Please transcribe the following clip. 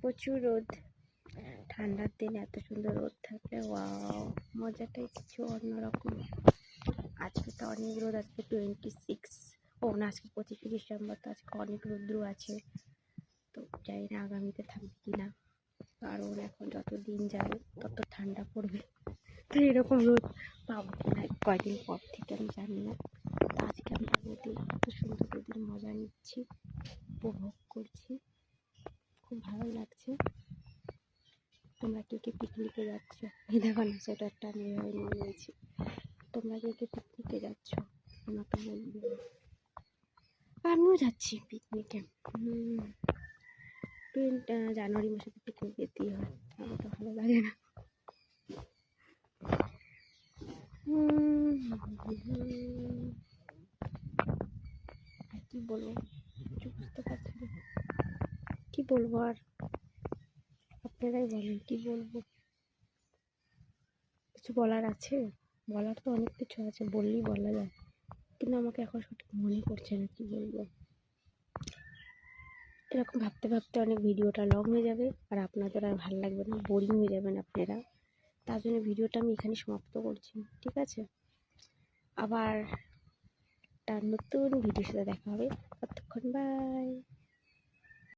প্রচুর রোদ। ঠান্ডার দিনে এত সুন্দর রোদ থাকলে, ওয়াও, মজাটাই কিছু অন্যরকম। আজকে তো অনেক রোদ, আজকে টোয়েন্টি সিক্স ও না, আজকে পঁচিশে ডিসেম্বর, তো আজকে অনেক রৌদ্র আছে। তো জানি না আগামীতে থাকবে কি না। কারণ এখন যত দিন যাবে, তত ঠান্ডা পড়বে। তো এরকম রোদ পাবো কি না, কয়দিন পর থেকে আমি জানি না। আজকে আমরা রোদে এত সুন্দর রোদের মজা নিচ্ছি, উপভোগ করছি। খুব ভালো লাগছে। তোমরা কে কে পিকনিকে যাচ্ছ? এই দেখো না সোয়েটারটা আমি এভাবে নিয়ে নিয়েছি। তোমরা কে কে পিকনিকে যাচ্ছ? আমাকে বলবে। আমিও যাচ্ছি পিকনিকে জানুয়ারি মাসে তো পিকনিক যেতেই হয়। আমার তো ভালো লাগে না। কি বলব? কিছু বুঝতে পারছি না। কি বলব আর? আপনারাই বলেন, কি বলব? কিছু বলার আছে? বলার তো অনেক কিছু আছে, বললেই বলা যায়। কিন্তু আমাকে এখন সঠিক মনে পড়ছে না, কি বলব? এরকম ভাবতে ভাবতে অনেক ভিডিওটা লং হয়ে যাবে, আর আপনাদের আর ভালো লাগবে না বোরিং হয়ে যাবেন আপনারা। তার জন্য ভিডিওটা আমি এখানে সমাপ্ত করছি, ঠিক আছে? আবার একটা নতুন ভিডিওর সাথে দেখা হবে। ততক্ষণ বাই